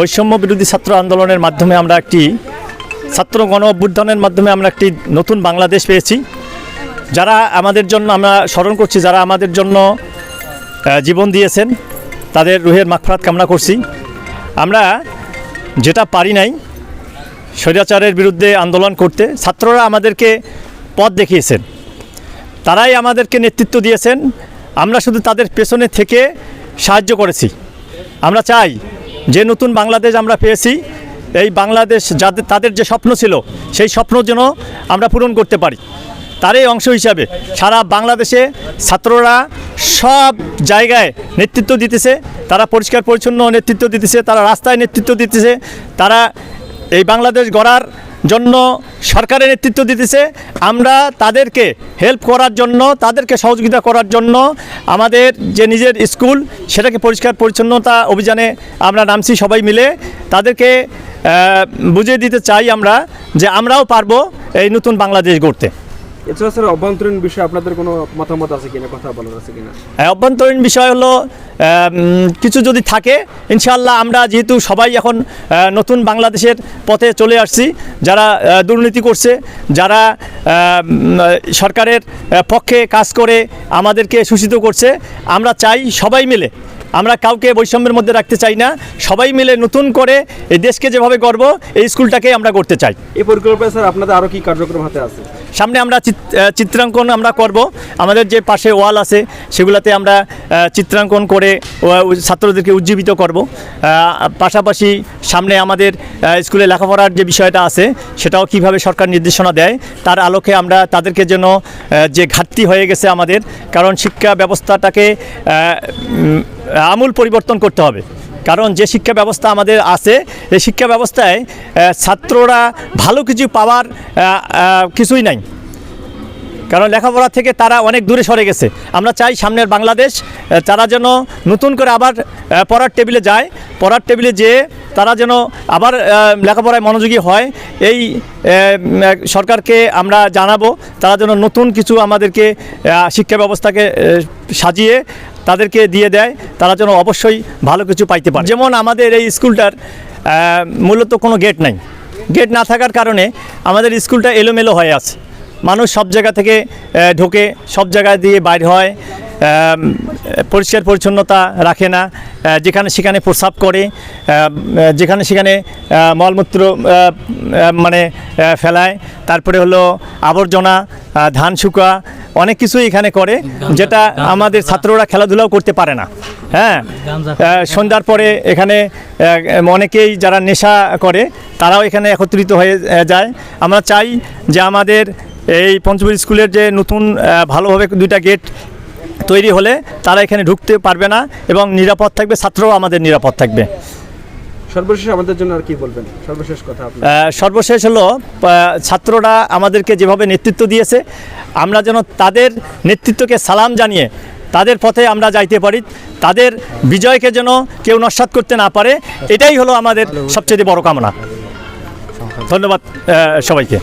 বৈষম্য বিরোধী ছাত্র আন্দোলনের মাধ্যমে আমরা একটি ছাত্র গণ অভ্যুত্থানের মাধ্যমে আমরা একটি নতুন বাংলাদেশ পেয়েছি। যারা আমাদের জন্য আমরা স্মরণ করছি, যারা আমাদের জন্য জীবন দিয়েছেন, তাদের রুহের মাখফরাত কামনা করছি। আমরা যেটা পারি নাই, স্বৈরাচারের বিরুদ্ধে আন্দোলন করতে, ছাত্ররা আমাদেরকে পথ দেখিয়েছেন। তারাই আমাদেরকে নেতৃত্ব দিয়েছেন। আমরা শুধু তাদের পেছনে থেকে সাহায্য করেছি। আমরা চাই যে নতুন বাংলাদেশ আমরা পেয়েছি, এই বাংলাদেশ যাদের, তাদের যে স্বপ্ন ছিল, সেই স্বপ্ন যেন আমরা পূরণ করতে পারি। তারই অংশ হিসাবে সারা বাংলাদেশে ছাত্ররা সব জায়গায় নেতৃত্ব দিতেছে, তারা পরিষ্কার পরিচ্ছন্ন নেতৃত্ব দিতেছে, তারা রাস্তায় নেতৃত্ব দিতেছে, তারা এই বাংলাদেশ গড়ার জন্য সরকারের নেতৃত্ব দিতেছে। আমরা তাদেরকে হেল্প করার জন্য, তাদেরকে সহযোগিতা করার জন্য আমাদের যে নিজের স্কুল, সেটাকে পরিষ্কার পরিচ্ছন্নতা অভিযানে আমরা নামছি সবাই মিলে। তাদেরকে বুঝিয়ে দিতে চাই আমরা যে আমরাও পারব এই নতুন বাংলাদেশ গড়তে। এছাড়া স্যার, অভ্যন্তরীণ বিষয়ে আপনাদের কোনো মতামত আছে কিনা, কথা বলার আছে কিনা? অভ্যন্তরীণ বিষয় হলো কিছু যদি থাকে, ইনশাআল্লাহ আমরা যেহেতু সবাই এখন নতুন বাংলাদেশের পথে চলে আসছি, যারা দুর্নীতি করছে, যারা সরকারের পক্ষে কাজ করে আমাদেরকে শোষিত করছে, আমরা চাই সবাই মিলে আমরা কাউকে বৈষম্যের মধ্যে রাখতে চাই না। সবাই মিলে নতুন করে এই দেশকে যেভাবে গর্ব এই স্কুলটাকে আমরা করতে চাই। এই পরিকল্পনায় স্যার আপনাদের আরও কি কার্যক্রম হাতে আছে? সামনে আমরা চিত- চিত্রাঙ্কন আমরা করব। আমাদের যে পাশে ওয়াল আছে সেগুলোতে আমরা চিত্রাঙ্কন করে ছাত্রদেরকে উজ্জীবিত করব। পাশাপাশি সামনে আমাদের স্কুলে লেখাপড়ার যে বিষয়টা আছে সেটাও কীভাবে সরকার নির্দেশনা দেয় তার আলোকে আমরা তাদেরকে যেন যে ঘাটতি হয়ে গেছে আমাদের কারণ শিক্ষা ব্যবস্থাটাকে আমূল পরিবর্তন করতে হবে। কারণ যে শিক্ষা ব্যবস্থা আমাদের আছে, এই শিক্ষা ব্যবস্থায় ছাত্ররা ভালো কিছু পাওয়ার কিছুই নাই। কারণ লেখাপড়া থেকে তারা অনেক দূরে সরে গেছে। আমরা চাই সামনের বাংলাদেশ তারা যেন নতুন করে আবার পড়ার টেবিলে যায়, পড়ার টেবিলে যেয়ে তারা যেন আবার লেখাপড়ায় মনোযোগী হয়। এই সরকারকে আমরা জানাব, তারা যেন নতুন কিছু আমাদেরকে শিক্ষা ব্যবস্থাকে সাজিয়ে তাদেরকে দিয়ে দেয়, তারা যেন অবশ্যই ভালো কিছু পাইতে পারে। যেমন আমাদের এই স্কুলটার মূলত কোনো গেট নাই। গেট না থাকার কারণে আমাদের স্কুলটা এলোমেলো হয়ে আছে। মানুষ সব জায়গা থেকে ঢোকে সব জায়গা দিয়ে বাইর হয়। পরিষ্কার পরিচ্ছন্নতা রাখে না। যেখানে সেখানে প্রস্রাব করে যেখানে সেখানে মলমূত্র মানে ফেলায়। তারপরে হলো আবর্জনা ধান শুকা অনেক কিছুই এখানে করে যেটা আমাদের ছাত্ররা খেলাধুলাও করতে পারে না। হ্যাঁ সন্ধ্যার পরে এখানে অনেকেই যারা নেশা করে তারাও এখানে একত্রিত হয়ে যায়। আমরা চাই যে আমাদের এই পঞ্চপুর স্কুলের যে নতুন ভালোভাবে দুইটা গেট তৈরি হলে তারা এখানে ঢুকতে পারবে না এবং নিরাপদ থাকবে ছাত্রও আমাদের নিরাপদ থাকবে। সর্বশেষ আমাদের জন্য আর কি বলবেন? সর্বশেষ কথা সর্বশেষ হলো ছাত্ররা আমাদেরকে যেভাবে নেতৃত্ব দিয়েছে আমরা যেন তাদের নেতৃত্বকে সালাম জানিয়ে তাদের পথে আমরা যাইতে পারি তাদের বিজয়কে যেন কেউ নস্বাত করতে না পারে এটাই হলো আমাদের সবচেয়ে বড় কামনা। ধন্যবাদ সবাইকে।